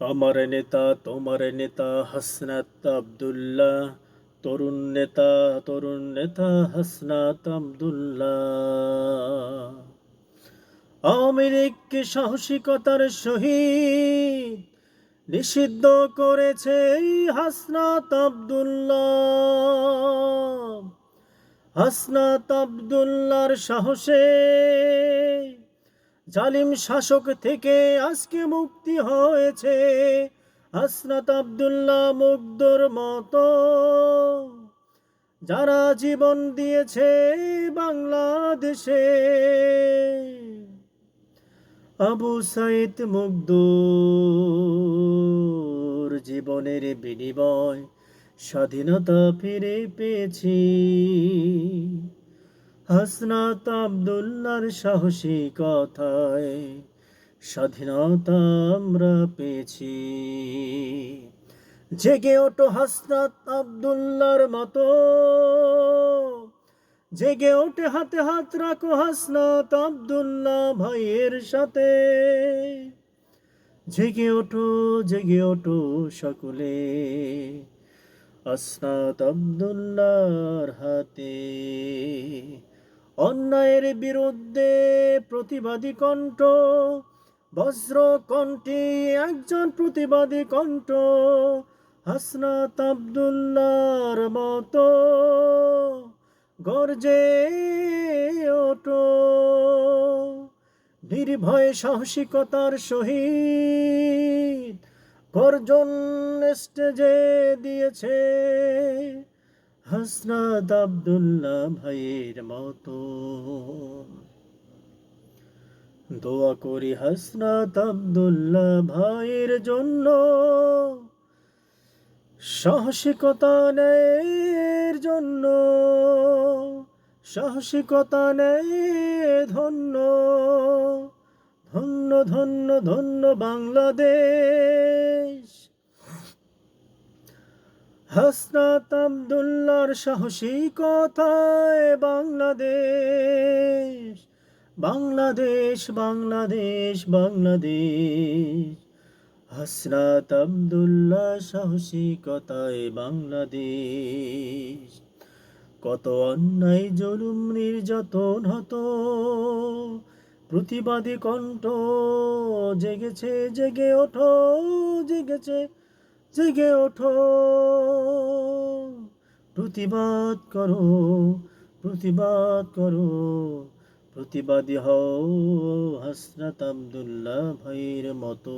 আমার নেতা, তোমার নেতা, হাসনাত আব্দুল্লাহ। তরুণ নেতা তরুণ নেতা, হাসনাত আব্দুল্লাহ। লীগকে সাহসিকতার সহিত নিষিদ্ধ করেছে হাসনাত আব্দুল্লাহ। হাসনাত আব্দুল্লাহর সাহসে জালিম শাসক থেকে আজকে মুক্তি হয়েছে। হাসনাত আব্দুল্লাহ মুগ্ধর মতো। যারা জীবন দিয়েছে বাংলাদেশে। আবু সাইদ মুগ্ধর জীবনের বিনিময় স্বাধীনতা ফিরে পেয়েছি। হাসনাত আব্দুল্লার সাহসী কথায়, স্বাধীনতা আমরা পেয়েছি। জেগে ওঠো হাসনাত আব্দুল্লার মতো। জেগে ওঠে হাতে হাত রাখো হাসনাত আব্দুল্লাহ ভাইয়ের সাথে। জেগে ওঠো জেগে ওঠো সকলে আসনাত আব্দুল্লাহর হাতে। অন্যায়ের বিরুদ্ধে প্রতিবাদী কণ্ঠ, বজ্র কণ্ঠে একজন প্রতিবাদী কণ্ঠ, হাসনাত আবদুল্লার মতো গর্জে ওঠো। নির্ভয় সাহসিকতার সহিত গর্জন স্টেজে দিয়েছে হাসনাত আব্দুল্লাহ ভাইয়ের মতো। দোয়া করি হাসনাত আব্দুল্লাহ ভাইয়ের জন্য। সাহসিকতা নেয়ের জন্য। সাহসিকতা নেই ধন্য। ধন্য ধন্য ধন্য বাংলাদেশ। হাসনাত আব্দুল্লার সাহসিকতায় বাংলাদেশ বাংলাদেশ বাংলাদেশ বাংলাদেশ। হাসনাত সাহসী সাহসিকতায় বাংলাদেশ। কত অন্যায়, জুলুম, নির্যাতন হতো, প্রতিবাদী কণ্ঠ জেগেছে, জেগে ওঠো, জেগেছে জেগে ওঠো। প্রতিবাদ করো প্রতিবাদ করো। প্রতিবাদী হও হাসনাত আবদুল্লাহ ভাইয়ের মতো।